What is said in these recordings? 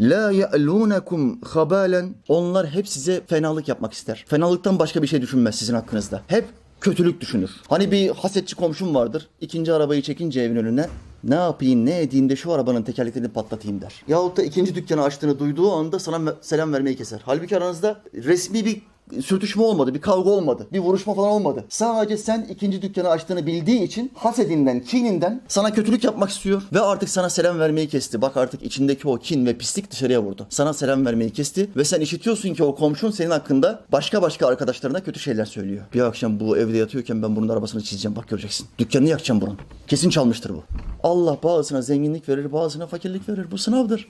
La ya'lunakum habalen. Onlar hep size fenalık yapmak ister. Fenalıktan başka bir şey düşünmez sizin hakkınızda. Hep kötülük düşünür. Hani bir hasetçi komşum vardır. İkinci arabayı çekince evin önüne ne yapayım ne edeyim de şu arabanın tekerleklerini patlatayım der. Yahut da ikinci dükkanı açtığını duyduğu anda sana selam vermeyi keser. Halbuki aranızda resmi bir sürtüşme olmadı, bir kavga olmadı, bir vuruşma falan olmadı. Sadece sen ikinci dükkanı açtığını bildiği için hasedinden, kininden sana kötülük yapmak istiyor ve artık sana selam vermeyi kesti. Bak artık içindeki o kin ve pislik dışarıya vurdu. Sana selam vermeyi kesti ve sen işitiyorsun ki o komşun senin hakkında başka başka arkadaşlarına kötü şeyler söylüyor. Bir akşam bu evde yatıyorken ben bunun arabasını çizeceğim bak göreceksin. Dükkanını yakacağım bunun. Kesin çalmıştır bu. Allah bazısına zenginlik verir, bazısına fakirlik verir. Bu sınavdır.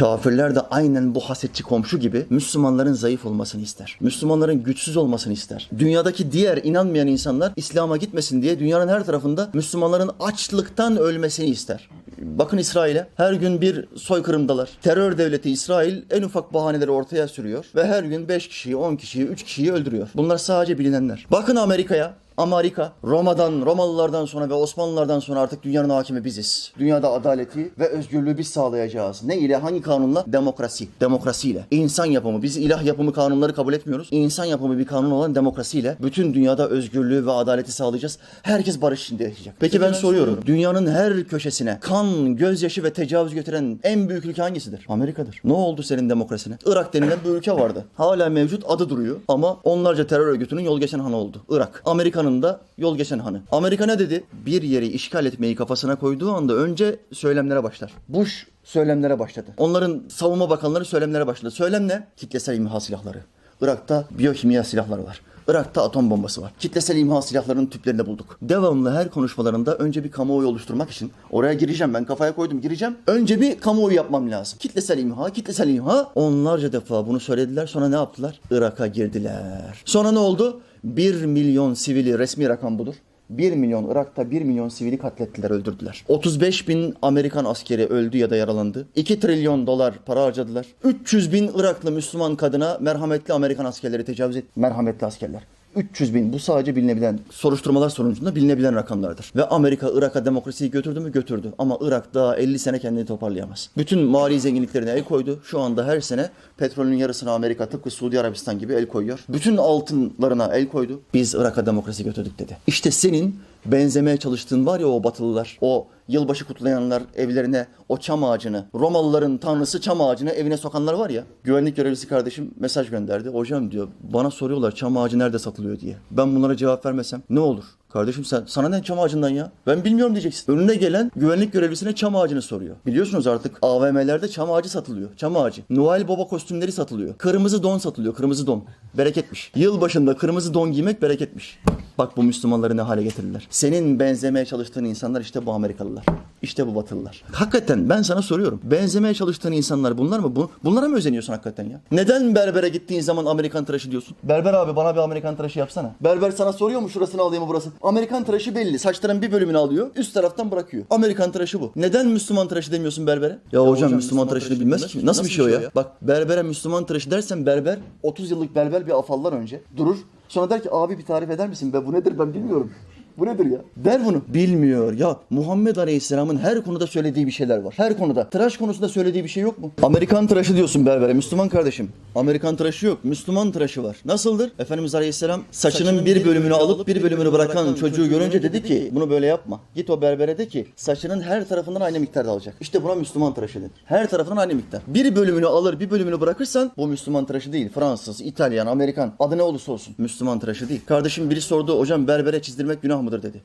Kafirler de aynen bu hasetçi komşu gibi Müslümanların zayıf olmasını ister. Müslümanların güçsüz olmasını ister. Dünyadaki diğer inanmayan insanlar İslam'a gitmesin diye dünyanın her tarafında Müslümanların açlıktan ölmesini ister. Bakın İsrail'e her gün bir soykırımdalar. Terör devleti İsrail en ufak bahaneleri ortaya sürüyor ve her gün 5 kişiyi, 10 kişiyi, 3 kişiyi öldürüyor. Bunlar sadece bilinenler. Bakın Amerika'ya. Amerika, Roma'dan, Romalılardan sonra ve Osmanlılardan sonra artık dünyanın hakimi biziz. Dünyada adaleti ve özgürlüğü biz sağlayacağız. Ne ile, hangi kanunla? Demokrasi. Demokrasiyle. İnsan yapımı. Biz ilah yapımı kanunları kabul etmiyoruz. İnsan yapımı bir kanun olan demokrasiyle bütün dünyada özgürlüğü ve adaleti sağlayacağız. Herkes barış içinde yaşayacak. Peki ben soruyorum. Dünyanın her köşesine kan, gözyaşı ve tecavüz götüren en büyük ülke hangisidir? Amerika'dır. Ne oldu senin demokrasine? Irak denilen bir ülke vardı. Hala mevcut adı duruyor ama onlarca terör örgütünün yol geçen hanı oldu. Irak. Amerika'nın da yol geçen hanı. Amerika ne dedi? Bir yeri işgal etmeyi kafasına koyduğu anda önce söylemlere başlar. Bush söylemlere başladı. Onların savunma bakanları söylemlere başladı. Söylem ne? Kitlesel imha silahları. Irak'ta biyokimya silahları var. Irak'ta atom bombası var. Kitlesel imha silahlarının tüplerini bulduk. Devamlı her konuşmalarında önce bir kamuoyu oluşturmak için oraya gireceğim ben kafaya koydum gireceğim. Önce bir kamuoyu yapmam lazım. Kitlesel imha, kitlesel imha. Onlarca defa bunu söylediler sonra ne yaptılar? Irak'a girdiler. Sonra ne oldu? 1 milyon sivili resmi rakam budur. 1 milyon Irak'ta 1 milyon sivili katlettiler, öldürdüler. 35 bin Amerikan askeri öldü ya da yaralandı. 2 trilyon dolar para harcadılar. 300 bin Iraklı Müslüman kadına merhametli Amerikan askerleri tecavüz etti. Merhametli askerler. 300 bin bu sadece bilinebilen soruşturmalar sonucunda bilinebilen rakamlardır. Ve Amerika Irak'a demokrasiyi götürdü mü götürdü. Ama Irak daha 50 sene kendini toparlayamaz. Bütün mali zenginliklerine el koydu. Şu anda her sene petrolün yarısına Amerika tıpkı Suudi Arabistan gibi el koyuyor. Bütün altınlarına el koydu. Biz Irak'a demokrasi götürdük dedi. İşte senin benzemeye çalıştığın var ya o batılılar, o yılbaşı kutlayanlar evlerine o çam ağacını, Romalıların tanrısı çam ağacını evine sokanlar var ya. Güvenlik görevlisi kardeşim mesaj gönderdi. Hocam diyor bana soruyorlar çam ağacı nerede satılıyor diye. Ben bunlara cevap vermesem ne olur? Kardeşim sen sana ne çam ağacından ya? Ben bilmiyorum diyeceksin. Önüne gelen güvenlik görevlisine çam ağacını soruyor. Biliyorsunuz artık AVM'lerde çam ağacı satılıyor. Çam ağacı. Noel Baba kostümleri satılıyor. Kırmızı don satılıyor. Kırmızı don. Bereketmiş. Yıl başında kırmızı don giymek bereketmiş. Bak bu Müslümanları ne hale getirirler. Senin benzemeye çalıştığın insanlar işte bu Amerikalılar. İşte bu Batılılar. Hakikaten ben sana soruyorum. Benzemeye çalıştığın insanlar bunlar mı? Bu, bunlara mı özeniyorsun hakikaten ya? Neden berbere gittiğin zaman Amerikan tıraşı diyorsun? Berber abi bana bir Amerikan tıraşı yapsana. Berber sana soruyor mu şurasını alayım mı burası? Amerikan tıraşı belli. Saçların bir bölümünü alıyor. Üst taraftan bırakıyor. Amerikan tıraşı bu. Neden Müslüman tıraşı demiyorsun berbere? Ya, hocam, Müslüman, tıraşını bilmez ki. Nasıl, bir şey o ya? Bak berbere Müslüman tıraşı dersen berber 30 yıllık berber bir afallar önce durur. Sonra der ki abi bir tarif eder misin? Be bu nedir ben bilmiyorum. Bu nedir ya? Der bunu. Bilmiyor. Ya Muhammed Aleyhisselam'ın her konuda söylediği bir şeyler var. Her konuda. Tıraş konusunda söylediği bir şey yok mu? Amerikan tıraşı diyorsun berbere. Müslüman kardeşim. Amerikan tıraşı yok. Müslüman tıraşı var. Nasıldır? Efendimiz Aleyhisselam saçının, bir bölümünü alıp bir bölümünü bırakan çocuğu görünce dedi ki bunu böyle yapma. Git o berbere de ki saçının her tarafından aynı miktarda alacak. İşte buna Müslüman tıraşı denir. Her tarafından aynı miktar. Bir bölümünü alır bir bölümünü bırakırsan bu Müslüman tıraşı değil. Fransız, İtalyan, Amerikan adı ne olursa olsun. Müslüman tıraşı değil. Kardeşim biri sordu hocam berbere çizdirmek günah mıdır dedi.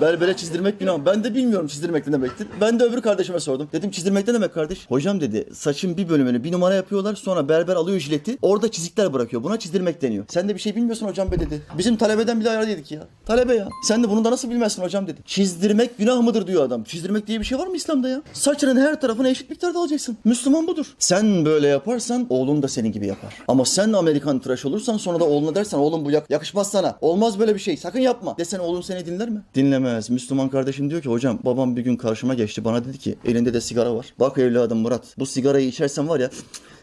Berbere çizdirmek günah. Ben de bilmiyorum çizdirmek ne demektir. Ben de öbür kardeşime sordum. Dedim çizdirmek ne demek kardeş? Hocam dedi saçın bir bölümünü bir numara yapıyorlar. Sonra berber alıyor jileti. Orada çizikler bırakıyor. Buna çizdirmek deniyor. Sen de bir şey bilmiyorsun hocam be dedi. Bizim talebeden bile ayar yedik ya. Talebe ya. Sen de bunu da nasıl bilmezsin hocam dedi. Çizdirmek günah mıdır diyor adam. Çizdirmek diye bir şey var mı İslam'da ya? Saçının her tarafını eşit miktarda alacaksın. Müslüman budur. Sen böyle yaparsan oğlun da senin gibi yapar. Ama sen Amerikan tıraş olursan sonra da oğluna dersen oğlum bu yak- yakışmaz sana. Olmaz böyle bir şey. Sakın yapma. Desen oğlun seni dinler mi? Dinlemez. Müslüman kardeşim diyor ki hocam babam bir gün karşıma geçti. Bana dedi ki elinde de sigara var. Bak evladım Murat bu sigarayı içersen var ya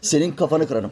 senin kafanı kırarım.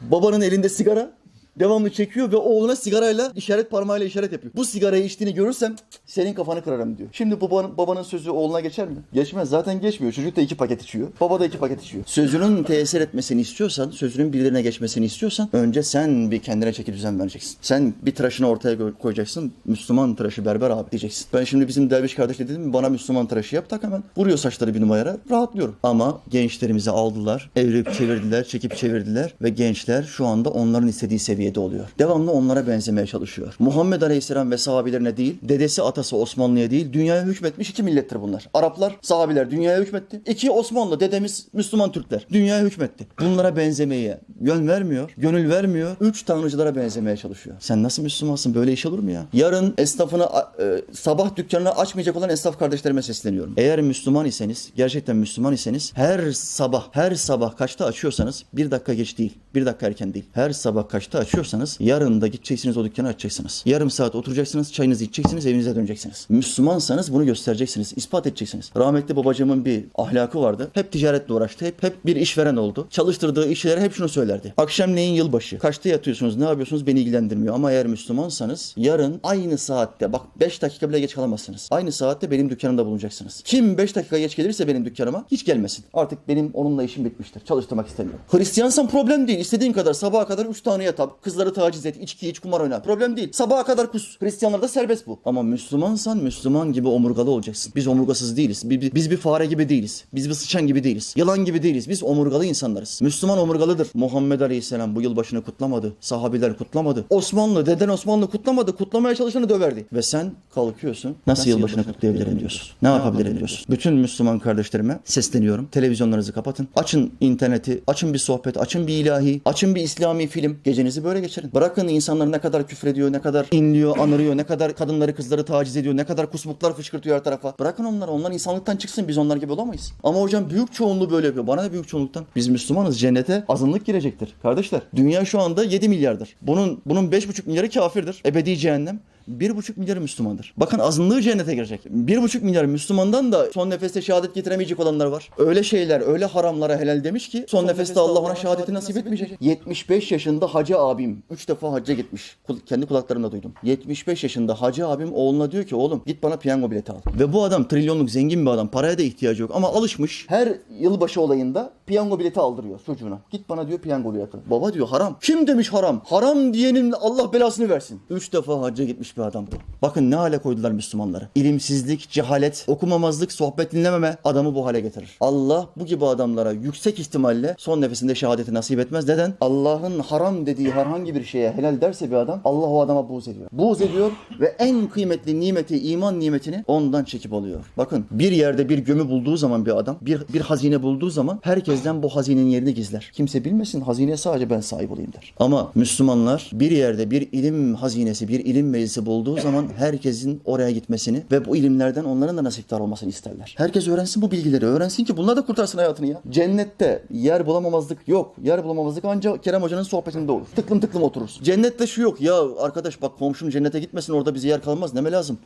Babanın elinde sigara Devamlı çekiyor ve oğluna sigarayla işaret parmağıyla işaret yapıyor. Bu sigarayı içtiğini görürsem "Cık, senin kafanı kırarım diyor. Şimdi babanın, babanın sözü oğluna geçer mi? Geçmez. Zaten geçmiyor. Çocuk da iki paket içiyor. Baba da iki paket içiyor. Sözünün tesir etmesini istiyorsan, sözünün birilerine geçmesini istiyorsan önce sen bir kendine çeki düzen vereceksin. Sen bir tıraşını ortaya koy- koyacaksın. Müslüman tıraşı berber abi diyeceksin. Ben şimdi bizim derviş kardeş dedim bana Müslüman tıraşı yap tak hemen. Vuruyor saçları bir numaraya rahatlıyorum. Ama gençlerimizi aldılar, evirip çevirdiler, çekip çevirdiler ve gençler şu anda onların istediği seviyede oluyor. Devamlı onlara benzemeye çalışıyor. Muhammed Aleyhisselam ve sahabelerine değil, dedesi atası Osmanlı'ya değil, dünyaya hükmetmiş iki millettir bunlar. Araplar, sahabiler dünyaya hükmetti. İki Osmanlı, dedemiz Müslüman Türkler. Dünyaya hükmetti. Bunlara benzemeye yön vermiyor, gönül vermiyor. Üç tanrıcılara benzemeye çalışıyor. Sen nasıl Müslümansın? Böyle iş olur mu ya? Yarın esnafını, e, sabah dükkanını açmayacak olan esnaf kardeşlerime sesleniyorum. Eğer Müslüman iseniz, gerçekten Müslüman iseniz her sabah, her sabah kaçta açıyorsanız, bir dakika geç değil, bir dakika erken değil. Her sabah kaçta açıyorsanız yarın da gideceksiniz o dükkanı açacaksınız. Yarım saat oturacaksınız, çayınızı içeceksiniz, evinize döneceksiniz. Müslümansanız bunu göstereceksiniz, ispat edeceksiniz. Rahmetli babacığımın bir ahlakı vardı. Hep ticaretle uğraştı, hep, hep bir işveren oldu. Çalıştırdığı işçilere hep şunu söylerdi. Akşamleyin yılbaşı. Kaçta yatıyorsunuz, ne yapıyorsunuz beni ilgilendirmiyor. Ama eğer Müslümansanız yarın aynı saatte, bak 5 dakika bile geç kalamazsınız. Aynı saatte benim dükkanımda bulunacaksınız. Kim 5 dakika geç gelirse benim dükkanıma hiç gelmesin. Artık benim onunla işim bitmiştir. Çalıştırmak istemiyorum. Hristiyansan problem değil. İstediğin kadar sabaha kadar 3 tane yat. Kızları taciz et, içki iç, kumar oyna. Problem değil. Sabaha kadar kus. Hristiyanlarda serbest bu. Ama Müslümansan Müslüman gibi omurgalı olacaksın. Biz omurgasız değiliz. Bi- bi- Biz bir fare gibi değiliz. Biz bir sıçan gibi değiliz. Yılan gibi değiliz. Biz omurgalı insanlarız. Müslüman omurgalıdır. Muhammed Aleyhisselam bu yılbaşını kutlamadı. Sahabiler kutlamadı. Osmanlı, deden Osmanlı kutlamadı. Kutlamaya çalışanı döverdi. Ve sen kalkıyorsun. Nasıl, yılbaşını kutlayabilirim diyorsun. Ne yapabilirim diyorsun. Bütün Müslüman kardeşlerime sesleniyorum. Televizyonlarınızı kapatın. Açın interneti. Açın bir sohbet. Açın bir ilahi. Açın bir İslami film. Gecenizi böyle geçirin. Bırakın insanlar ne kadar küfrediyor, ne kadar inliyor, anırıyor, ne kadar kadınları kızları taciz ediyor, ne kadar kusmuklar fışkırtıyor her tarafa. Bırakın onları. Onlar insanlıktan çıksın. Biz onlar gibi olamayız. Ama hocam büyük çoğunluğu böyle yapıyor. Bana da büyük çoğunluktan. Biz Müslümanız. Cennete azınlık girecektir. Kardeşler dünya şu anda 7 milyardır. Bunun bunun 5,5 milyarı kafirdir. Ebedi cehennem. 1,5 milyarı Müslümandır. Bakın azınlığı cennete girecek. 1,5 milyar Müslümandan da son nefeste şehadet getiremeyecek olanlar var. Öyle şeyler, öyle haramlara helal demiş ki son, nefeste Allah ona şehadeti nasip etmeyecek. 75 yaşında hacı abim 3 defa hacca gitmiş. Kul- Kendi kulaklarımda duydum. 75 yaşında hacı abim oğluna diyor ki oğlum git bana piyango bileti al. Ve bu adam trilyonluk zengin bir adam. Paraya da ihtiyacı yok ama alışmış. Her yılbaşı olayında piyango bileti aldırıyor çocuğuna. Git bana diyor piyango bileti. Baba diyor haram. Kim demiş haram? Haram diyenin Allah belasını versin. 3 defa hacca gitmiş bir adam bu. Bakın ne hale koydular Müslümanları. İlimsizlik, cehalet, okumamazlık, sohbet dinlememe adamı bu hale getirir. Allah bu gibi adamlara yüksek ihtimalle son nefesinde şehadeti nasip etmez. Neden? Allah'ın haram dediği herhangi bir şeye helal derse bir adam Allah o adama buğz ediyor. Buğz ediyor ve en kıymetli nimeti, iman nimetini ondan çekip alıyor. Bakın bir yerde bir gömü bulduğu zaman bir adam, bir, bir hazine bulduğu zaman herkesten bu hazinenin yerini gizler. Kimse bilmesin hazineye sadece ben sahip olayım der. Ama Müslümanlar bir yerde bir ilim hazinesi, bir ilim meclisi bulduğu zaman herkesin oraya gitmesini ve bu ilimlerden onların da nasiptar olmasını isterler. Herkes öğrensin bu bilgileri. Öğrensin ki bunlar da kurtarsın hayatını ya. Cennette yer bulamamazlık yok. Yer bulamamazlık ancak Kerem Hoca'nın sohbetinde olur. Tıklım tıklım otururuz. Cennette şu yok. Ya arkadaş bak komşum cennete gitmesin orada bize yer kalmaz. Neme lazım?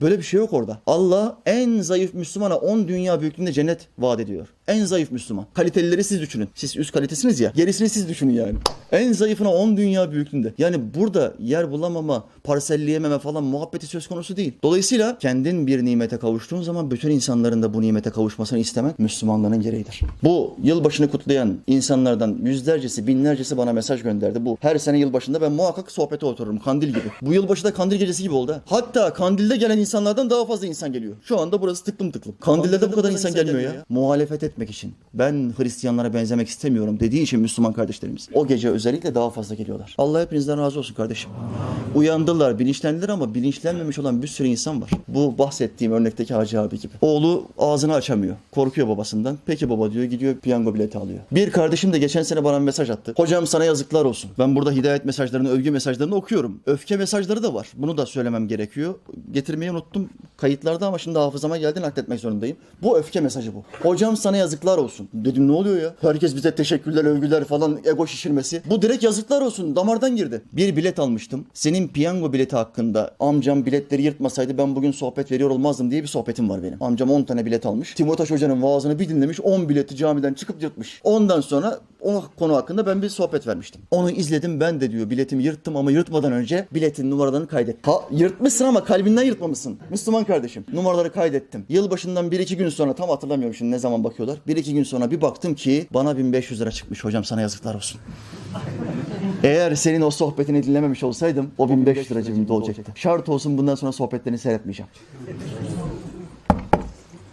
Böyle bir şey yok orada. Allah en zayıf Müslümana 10 dünya büyüklüğünde cennet vaat ediyor. En zayıf Müslüman. Kalitelileri siz düşünün. Siz üst kalitesiniz ya. Gerisini siz düşünün yani. En zayıfına 10 dünya büyüklüğünde. Yani burada yer bulamama, parselleyememe falan muhabbeti söz konusu değil. Dolayısıyla kendin bir nimete kavuştuğun zaman bütün insanların da bu nimete kavuşmasını istemek Müslümanların gereğidir. Bu yılbaşını kutlayan insanlardan yüzlercesi, binlercesi bana mesaj gönderdi. Bu her sene yılbaşında ben muhakkak sohbete otururum. Kandil gibi. Bu yılbaşı da kandil gecesi gibi oldu. ha. Hatta kandilde gelen insanlardan daha fazla insan geliyor. Şu anda burası tıklım tıklım. Kandilde de bu kadar insan gelmiyor ya. Muhalefet etmek için. Ben Hristiyanlara benzemek istemiyorum dediği için Müslüman kardeşlerimiz. O gece özellikle daha fazla geliyorlar. Allah hepinizden razı olsun kardeşim. Uyandılar, bilinçlendiler ama bilinçlenmemiş olan bir sürü insan var. Bu bahsettiğim örnekteki Hacı abi gibi. Oğlu ağzını açamıyor. Korkuyor babasından. Peki baba diyor gidiyor piyango bileti alıyor. Bir kardeşim de geçen sene bana mesaj attı. Hocam sana yazıklar olsun. Ben burada hidayet mesajlarını, övgü mesajlarını okuyorum. Öfke mesajları da var. Bunu da söylemem gerekiyor. Getirmeyi unuttum. Kayıtlarda ama şimdi hafızama geldi nakletmek zorundayım. Bu öfke mesajı bu. Hocam sana yazıklar olsun. Dedim ne oluyor ya? Herkes bize teşekkürler, övgüler falan, ego şişirmesi. Bu direkt yazıklar olsun. Damardan girdi. Bir bilet almıştım. Senin piyango bileti hakkında amcam biletleri yırtmasaydı ben bugün sohbet veriyor olmazdım diye bir sohbetim var benim. Amcam 10 tane bilet almış. Timotaş Hoca'nın vaazını bir dinlemiş. 10 bileti camiden çıkıp yırtmış. Ondan sonra o konu hakkında ben bir sohbet vermiştim. Onu izledim ben de diyor biletimi yırttım ama yırtmadan önce biletin numaralarını kaydet. Ha yırtmışsın ama kalbinden yırtmamışsın. Müslüman kardeşim. Numaraları kaydettim. Yılbaşından 1-2 gün sonra tam hatırlamıyorum şimdi ne zaman bakıyorlar. 1-2 gün sonra bir baktım ki bana 1500 lira çıkmış. Hocam sana yazıklar olsun. Eğer senin o sohbetini dinlememiş olsaydım o 1500 lira cebimde olacaktı. Şart olsun bundan sonra sohbetlerini seyretmeyeceğim.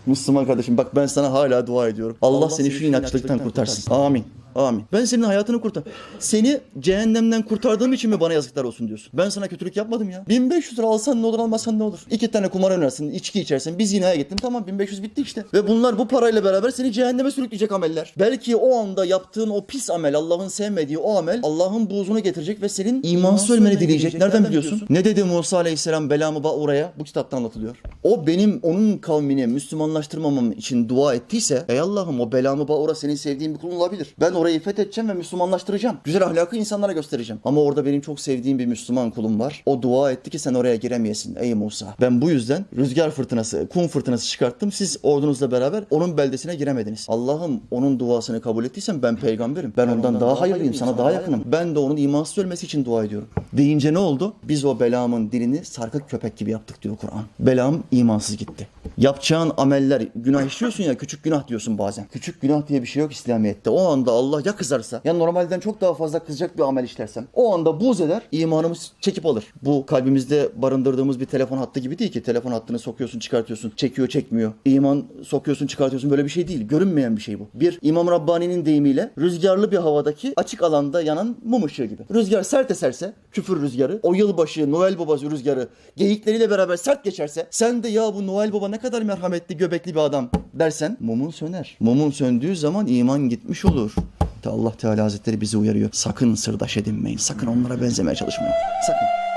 Müslüman kardeşim bak ben sana hala dua ediyorum. Allah, seni şu inatçılıktan kurtarsın. Amin. Amin. Ben senin hayatını kurtar. Seni cehennemden kurtardığım için mi bana yazıklar olsun diyorsun? Ben sana kötülük yapmadım ya. 1500 lira alsan ne olur almasan ne olur? İki tane kumar oynarsin, içki içersin, bir zinaya gittin tamam 1500 bitti işte. Ve bunlar bu parayla beraber seni cehenneme sürükleyecek ameller. Belki o anda yaptığın o pis amel, Allah'ın sevmediği o amel Allah'ın buğzunu getirecek ve senin imansız ölmeni dileyecek. Nereden biliyorsun? Ne dedi Musa Aleyhisselam belamı oraya? Bu kitapta anlatılıyor. O benim onun kavmini Müslümanlaştırmamam için dua ettiyse ey Allah'ım o belamı ora senin sevdiğin bir kulun olabilir. Ben orayı fethedeceğim ve Müslümanlaştıracağım. Güzel ahlakı insanlara göstereceğim. Ama orada benim çok sevdiğim bir Müslüman kulum var. O dua etti ki sen oraya giremeyesin ey Musa. Ben bu yüzden rüzgar fırtınası, kum fırtınası çıkarttım. Siz ordunuzla beraber onun beldesine giremediniz. Allah'ım onun duasını kabul ettiysem ben peygamberim. Ben ondan daha hayırlıyım, sana daha yakınım. Ben de onun imansız ölmesi için dua ediyorum. Deyince ne oldu? Biz o belamın dilini sarkık köpek gibi yaptık diyor Kur'an. Belam imansız gitti. Yapacağın ameller, günah işliyorsun ya küçük günah diyorsun bazen. Küçük günah diye bir şey yok İslamiyet'te. O anda Allah ya kızarsa ya normalden çok daha fazla kızacak bir amel işlersem o anda buz eder imanımız çekip alır. Bu kalbimizde barındırdığımız bir telefon hattı gibi değil ki. Telefon hattını sokuyorsun çıkartıyorsun çekiyor çekmiyor. İman sokuyorsun çıkartıyorsun böyle bir şey değil. Görünmeyen bir şey bu. Bir İmam Rabbani'nin deyimiyle rüzgarlı bir havadaki açık alanda yanan mum ışığı gibi. Rüzgar sert eserse küfür rüzgarı o yılbaşı Noel babası rüzgarı geyikleriyle beraber sert geçerse sen ya bu Noel baba ne kadar merhametli göbekli bir adam dersen mumun söner. Mumun söndüğü zaman iman gitmiş olur. Allah Teala Hazretleri bizi uyarıyor. Sakın sırdaş edinmeyin. Sakın onlara benzemeye çalışmayın. Sakın.